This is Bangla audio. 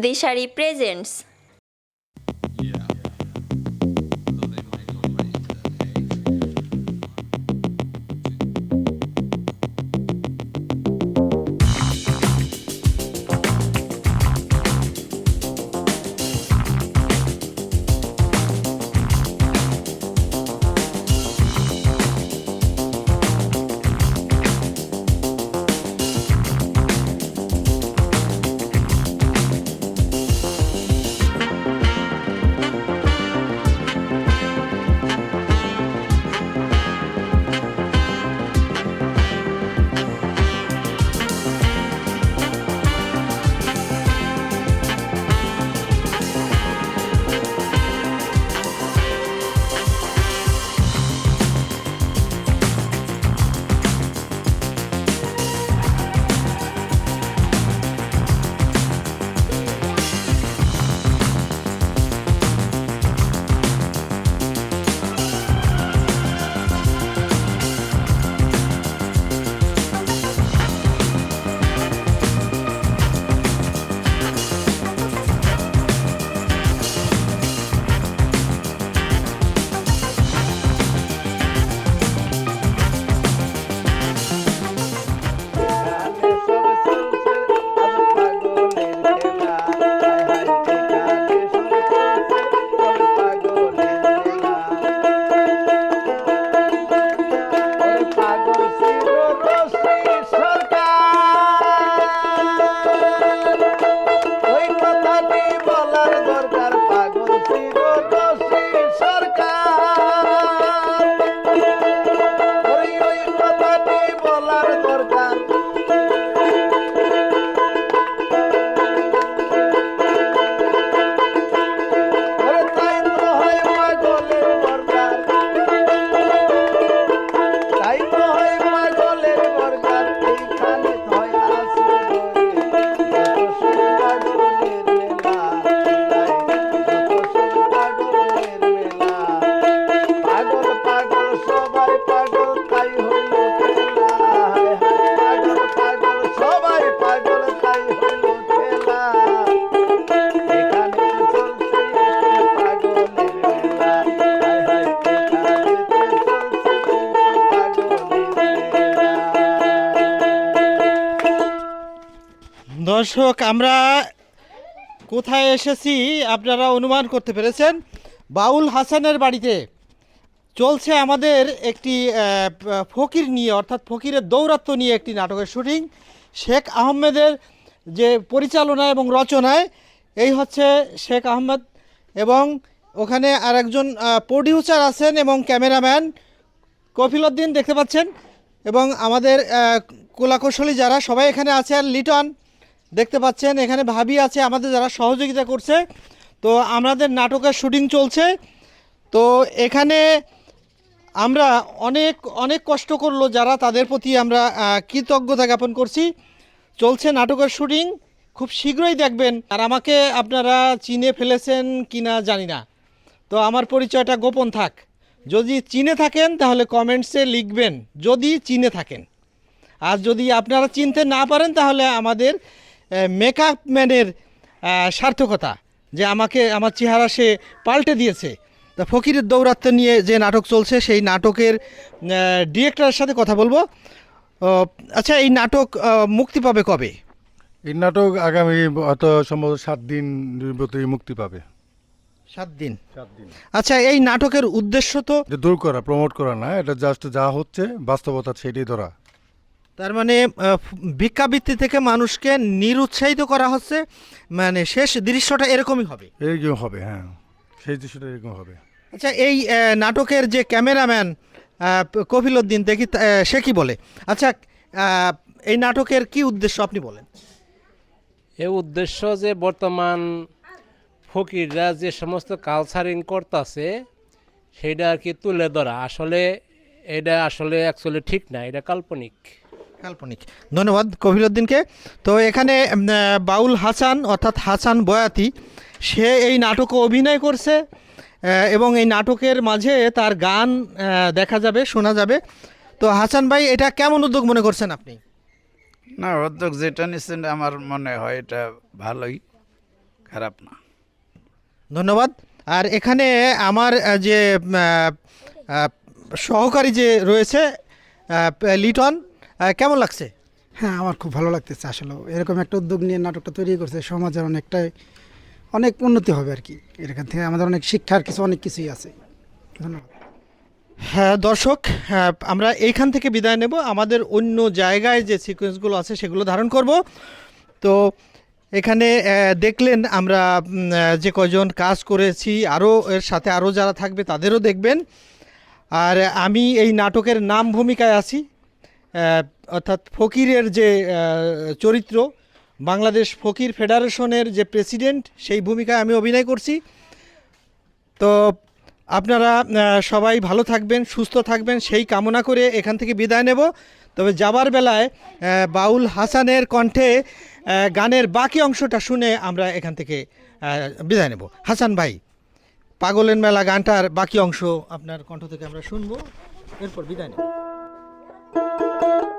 দিশারি প্রেজেন্টস দর্শক, আমরা কোথায় এসেছি আপনারা অনুমান করতে পেরেছেন? বাউল হাসানের বাড়িতে চলছে আমাদের একটি ফকির নিয়ে, অর্থাৎ ফকিরের দৌরাত্ম নিয়ে একটি নাটকের শুটিং। শেখ আহমেদের যে পরিচালনা এবং রচনায়, এই হচ্ছে শেখ আহমেদ এবং ওখানে আর একজন প্রডিউসার আছেন এবং ক্যামেরাম্যান কফিলউদ্দিন দেখতে পাচ্ছেন এবং আমাদের কলাকৌশলী যারা সবাই এখানে আছে আর লিটন দেখতে পাচ্ছেন, এখানে ভাবি আছে আমাদের যারা সহযোগিতা করছে। তো আমাদের নাটকের শুটিং চলছে। তো এখানে আমরা অনেক অনেক কষ্ট করল যারা তাদের প্রতি আমরা কৃতজ্ঞতা জ্ঞাপন করছি। চলছে নাটকের শুটিং। খুব শীঘ্রই দেখবেন। আর আমাকে আপনারা চিনে ফেলেছেন কিনা জানি না। তো আমার পরিচয়টা গোপন থাক। যদি চিনে থাকেন, তাহলে কমেন্টসে লিখবেন। যদি চিনে থাকেন। আর যদি আপনারা চিনতে না পারেন, তাহলে আমাদের মেকআপ ম্যানের সার্থকতা যে আমাকে আমার চেহারা সে পাল্টে দিয়েছে। তা ফকিরের দৌরাত্ম নিয়ে যে নাটক চলছে সেই নাটকের ডিরেক্টরের সাথে কথা বলব। আচ্ছা এই নাটক মুক্তি পাবে কবে? এই নাটক আগামী হয়তো সম্ভবত সাত দিন ভিতরে মুক্তি পাবে। সাত দিন? সাত দিন। আচ্ছা এই নাটকের উদ্দেশ্য তো দূর করা প্রমোট করা না এটা জাস্ট যা হচ্ছে বাস্তবতা সেটাই ধরা। তার মানে ভিক্ষাবৃত্তি থেকে মানুষকে নিরুৎসাহিত করা হচ্ছে মানে শেষ দৃশ্যটা এরকমই হবে। এরকম হবে হ্যাঁ। সেই দৃশ্যটা এরকম হবে। আচ্ছা এই নাটকের যে ক্যামেরাম্যান কফিল উদ্দিন দেখি সে কি বলে? আচ্ছা এই নাটকের কি উদ্দেশ্য আপনি বলেন? এ উদ্দেশ্য যে বর্তমান ফকিররা যে সমস্ত কালচারিং করতেছে সেইটা আর কি তুলে ধরা। আসলে এটা আসলে অ্যাকচুয়ালি ঠিক না এটা কাল্পনিক। কাল্পনিক। ধন্যবাদ কফিল উদ্দিনকে। তো এখানে বাউল হাসান অর্থাৎ হাসান বয়াতি সে এই নাটকে অভিনয় করছে এবং এই নাটকের মাঝে তার গান দেখা যাবে শোনা যাবে। তো হাসান ভাই এটা কেমন উদ্যোগ মনে করছেন আপনি? না উদ্যোগ যেটা নিচ্ছেন আমার মনে হয় এটা ভালোই খারাপ না। ধন্যবাদ। আর এখানে আমার যে সহকারী যে রয়েছে লিটন কেমন লাগছে? হ্যাঁ আমার খুব ভালো লাগতেছে আসলে। এরকম একটা উদ্যোগ নিয়ে নাটকটা তৈরি করছে সমাজের অনেকটাই অনেক উন্নতি হবে আর কি। এখান থেকে আমাদের অনেক শিক্ষার কিছু অনেক কিছুই আছে। ধন্যবাদ। হ্যাঁ দর্শক হ্যাঁ, আমরা এইখান থেকে বিদায় নেব। আমাদের অন্য জায়গায় যে সিকোয়েন্সগুলো আছে সেগুলো ধারণ করব। তো এখানে দেখলেন আমরা যে কজন কাজ করেছি আরও এর সাথে আরও যারা থাকবে তাদেরও দেখবেন। আর আমি এই নাটকের নাম ভূমিকায় আছি। অর্থাৎ ফকিরের যে চরিত্র, বাংলাদেশ ফকির ফেডারেশনের যে প্রেসিডেন্ট, সেই ভূমিকায় আমি অভিনয় করছি। তো আপনারা সবাই ভালো থাকবেন, সুস্থ থাকবেন, সেই কামনা করে এখান থেকে বিদায় নেব। তবে যাবার বেলায় বাউল হাসানের কণ্ঠে গানের বাকি অংশটা শুনে আমরা এখান থেকে বিদায় নেব। হাসান ভাই, পাগলের মেলা গানটার বাকি অংশ আপনার কণ্ঠ থেকে আমরা শুনব। এরপর বিদায় নেব। Thank you.